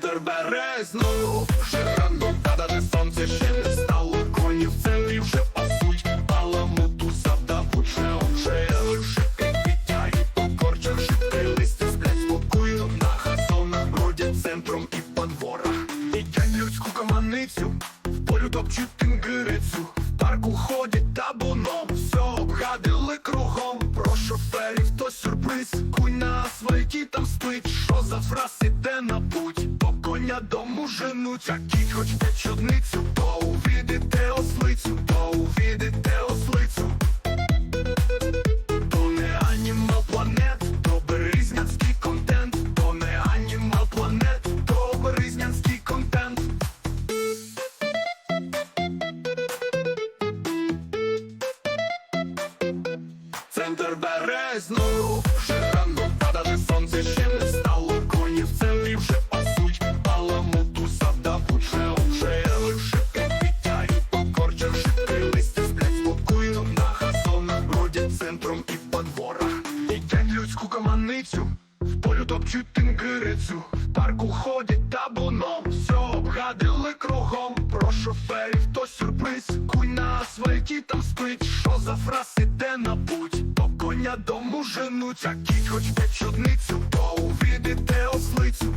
Центр березну, вже рано падає сонце, ще не стало. Коні в центрі вже пасуть, баламуту завдавуть, вже вже шибки вітяють, по корчах шибки листя сплять спокійно на газонах, бродять центром і по дворах. Їдять людську команицю, в полю топчуть тингирицю, в парку ходять табуном, все обгадили кругом, про шоферів то сюрприз, кунь на асфальті там спить, що за фраз іде на путь, коня дому женуть, а кіть хоч де чудницю, то увідите ослицю, то увідите ослицю. То не Animal Planet, то березнянський контент, то не Animal Planet, то березнянський контент. Центр березну, команицю, в полю топчуть тингирицю, в парку ходять табуном, все обгадили кругом, про шоферів то сюрприз, кунь на асфальті там спить, що за фраз іде на путь, то коня дому женуть, а кіть хоч де чудницю, то увідите ослицю,